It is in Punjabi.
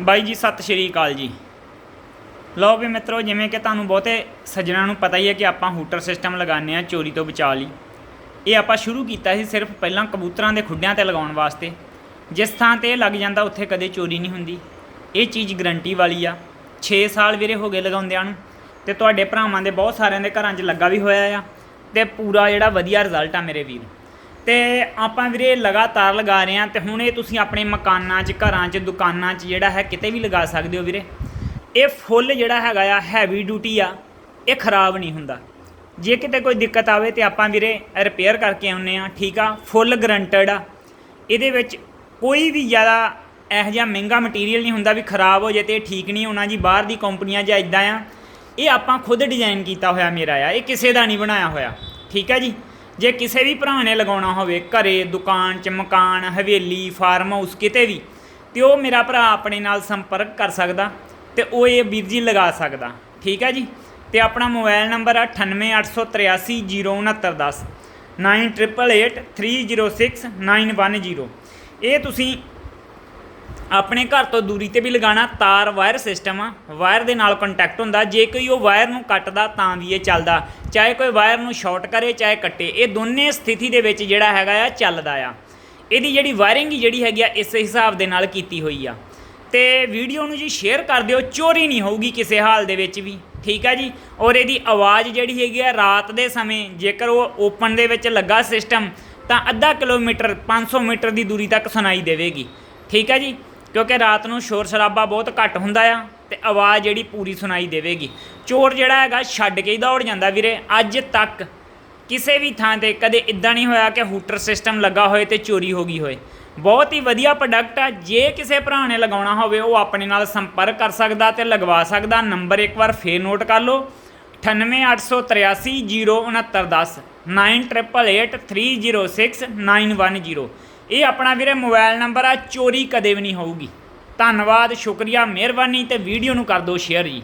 ਬਾਈ ਜੀ, ਸਤਿ ਸ਼੍ਰੀ ਅਕਾਲ ਜੀ। ਲਓ ਵੀ ਮਿੱਤਰੋ, ਜਿਵੇਂ ਕਿ ਤੁਹਾਨੂੰ ਬਹੁਤੇ ਸੱਜਣਾਂ ਨੂੰ ਪਤਾ ਹੀ ਹੈ ਕਿ ਆਪਾਂ ਹੂਟਰ ਸਿਸਟਮ ਲਗਾਉਂਦੇ ਆ ਚੋਰੀ ਤੋਂ ਬਚਾ ਲਈ। ਇਹ ਆਪਾਂ ਸ਼ੁਰੂ ਕੀਤਾ ਸੀ ਸਿਰਫ ਪਹਿਲਾਂ ਕਬੂਤਰਾਂ ਦੇ ਖੁੱਡਿਆਂ ਤੇ ਲਗਾਉਣ ਵਾਸਤੇ। ਜਿਸ ਥਾਂ ਤੇ ਇਹ ਲੱਗ ਜਾਂਦਾ, ਉੱਥੇ ਕਦੇ ਚੋਰੀ ਨਹੀਂ ਹੁੰਦੀ। ਇਹ ਚੀਜ਼ ਗਰੰਟੀ ਵਾਲੀ ਆ। 6 ਸਾਲ ਵੀਰੇ ਹੋ ਗਏ ਲਗਾਉਂਦਿਆਂ ਨੂੰ। ਤੇ ਤੁਹਾਡੇ ਭਰਾਵਾਂ ਦੇ ਬਹੁਤ ਸਾਰਿਆਂ ਦੇ ਘਰਾਂ 'ਚ ਲੱਗਾ ਵੀ ਹੋਇਆ ਆ। ਤੇ ਪੂਰਾ ਜਿਹੜਾ ਵਧੀਆ ਰਿਜ਼ਲਟ ਆ ਮੇਰੇ ਵੀਰ। ਤੇ ਆਪਾਂ ਵੀਰੇ ਲਗਾਤਾਰ ਲਗਾ ਰਹੇ ਆ ਤੇ ਹੁਣ ਇਹ ਤੁਸੀਂ ਆਪਣੇ ਮਕਾਨਾਂ 'ਚ, ਘਰਾਂ 'ਚ, ਦੁਕਾਨਾਂ 'ਚ ਜਿਹੜਾ ਹੈ ਕਿਤੇ ਵੀ ਲਗਾ ਸਕਦੇ ਹੋ ਵੀਰੇ। ਇਹ ਫੁੱਲ ਜਿਹੜਾ ਹੈਗਾ ਆ ਹੈਵੀ ਡਿਊਟੀ ਆ, ਇਹ ਖਰਾਬ ਨਹੀਂ ਹੁੰਦਾ। ਜੇ ਕਿਤੇ ਕੋਈ ਦਿੱਕਤ ਆਵੇ ਤੇ ਆਪਾਂ ਵੀਰੇ ਰਿਪੇਅਰ ਕਰਕੇ ਆਉਨੇ ਆ ਠੀਕ ਆ? ਫੁੱਲ ਗਰੰਟਡ ਆ। ਇਹਦੇ ਵਿੱਚ ਕੋਈ ਵੀ ਜ਼ਿਆਦਾ ਇਹੋ ਜਿਹਾ ਮਹਿੰਗਾ ਮਟੀਰੀਅਲ ਨਹੀਂ ਹੁੰਦਾ ਵੀ ਖਰਾਬ ਹੋ ਜੇ ਤੇ ਇਹ ਠੀਕ ਨਹੀਂ ਹੋਣਾ ਜੀ ਬਾਹਰ ਦੀ ਕੰਪਨੀਆਂ ਜਾਂ ਇਦਾਂ ਆ। ਇਹ ਆਪਾਂ ਖੁਦ ਡਿਜ਼ਾਈਨ ਕੀਤਾ ਹੋਇਆ ਮੇਰਾ ਆ, ਇਹ ਕਿਸੇ ਦਾ ਨਹੀਂ ਬਣਾਇਆ ਹੋਇਆ, ਠੀਕ ਆ ਜੀ? ਜੇ ਕਿਸੇ ਵੀ ਭਰਾ ਨੇ ਲਗਾਉਣਾ ਹੋਵੇ, ਘਰੇ, ਦੁਕਾਨ 'ਚ, ਮਕਾਨ, ਹਵੇਲੀ ਫਾਰਮ ਹਾਊਸ ਕਿਤੇ ਵੀ, ਤੇ ਉਹ ਮੇਰਾ ਭਰਾ ਆਪਣੇ ਨਾਲ ਸੰਪਰਕ ਕਰ ਸਕਦਾ ਤੇ ਉਹ ਇਹ ਵੀਰ ਜੀ ਲਗਾ ਸਕਦਾ। ਠੀਕ ਹੈ ਜੀ? ਤੇ ਆਪਣਾ ਮੋਬਾਈਲ ਨੰਬਰ ਆ 9888306910 9888306910 ਇਹ ਤੁਸੀਂ ਆਪਣੇ ਘਰ ਤੋਂ ਦੂਰੀ ਤੇ ਵੀ ਲਗਾਣਾ ਤਾਰ ਵਾਇਰ ਸਿਸਟਮ ਆ। ਵਾਇਰ ਦੇ ਨਾਲ ਕੰਟੈਕਟ ਹੁੰਦਾ। ਜੇ ਕੋਈ ਉਹ ਵਾਇਰ ਨੂੰ ਕੱਟਦਾ ਤਾਂ ਵੀ ਇਹ ਚੱਲਦਾ। ਚਾਹੇ ਕੋਈ ਵਾਇਰ ਨੂੰ ਸ਼ਾਰਟ ਕਰੇ, ਚਾਹੇ ਕੱਟੇ। ਇਹ ਦੋਨੇ ਸਥਿਤੀ ਦੇ ਵਿੱਚ ਜਿਹੜਾ ਹੈਗਾ ਆ, ਚੱਲਦਾ ਆ। ਇਹਦੀ ਜਿਹੜੀ ਵਾਇਰਿੰਗ ਜਿਹੜੀ ਹੈਗੀ ਆ, ਇਸ ਹਿਸਾਬ ਦੇ ਨਾਲ ਕੀਤੀ ਹੋਈ ਆ। ਤੇ ਵੀਡੀਓ ਨੂੰ ਜੀ ਸ਼ੇਅਰ ਕਰ ਦਿਓ। ਚੋਰੀ ਨਹੀਂ ਹੋਊਗੀ ਕਿਸੇ ਹਾਲ ਦੇ ਵਿੱਚ ਵੀ। ਠੀਕ ਆ ਜੀ? ਔਰ ਇਹਦੀ ਆਵਾਜ਼ ਜਿਹੜੀ ਹੈਗੀ ਆ, ਰਾਤ ਦੇ ਸਮੇਂ ਜੇਕਰ ਉਹ ਓਪਨ ਦੇ ਵਿੱਚ ਲੱਗਾ ਸਿਸਟਮ ਤਾਂ ਅੱਧਾ ਕਿਲੋਮੀਟਰ 500 ਮੀਟਰ ਦੀ ਦੂਰੀ ਤੱਕ ਸੁਣਾਈ ਦੇਵੇਗੀ। ਠੀਕ ਆ ਜੀ? ਕਿਉਂਕਿ ਰਾਤ ਨੂੰ ਸ਼ੋਰ ਸ਼ਰਾਬਾ ਬਹੁਤ ਘੱਟ ਹੁੰਦਾ ਆ ਤੇ ਆਵਾਜ਼ ਜਿਹੜੀ ਪੂਰੀ ਸੁਣਾਈ ਦੇਵੇਗੀ। ਚੋਰ ਜਿਹੜਾ ਹੈਗਾ ਛੱਡ ਕੇ ਹੀ ਦੌੜ ਜਾਂਦਾ ਵੀਰੇ। ਅੱਜ ਤੱਕ ਕਿਸੇ ਵੀ ਥਾਂ ਤੇ ਕਦੇ ਇਦਾਂ ਨਹੀਂ ਹੋਇਆ ਕਿ ਹੂਟਰ ਸਿਸਟਮ ਲੱਗਾ ਹੋਏ ਤੇ ਚੋਰੀ ਹੋ ਗਈ ਹੋਏ। ਬਹੁਤ ਹੀ ਵਧੀਆ ਪ੍ਰੋਡਕਟ ਆ। ਜੇ ਕਿਸੇ ਭਰਾ ਨੇ ਲਗਾਉਣਾ ਹੋਵੇ, ਉਹ ਆਪਣੇ ਨਾਲ ਸੰਪਰਕ ਕਰ ਸਕਦਾ ਤੇ ਲਗਵਾ ਸਕਦਾ। ਨੰਬਰ ਇੱਕ ਵਾਰ ਫੇਰ ਨੋਟ ਕਰ ਲਓ। 9888306910 9888306910 ਇਹ ਆਪਣਾ ਵੀਰੇ ਮੋਬਾਈਲ ਨੰਬਰ ਆ, ਚੋਰੀ ਕਦੇ ਵੀ ਨਹੀਂ ਹੋਊਗੀ। ਧੰਨਵਾਦ, ਸ਼ੁਕਰੀਆ, ਮਿਹਰਬਾਨੀ ਤੇ ਵੀਡੀਓ ਨੂੰ ਕਰ ਦਿਓ ਸ਼ੇਅਰ ਜੀ।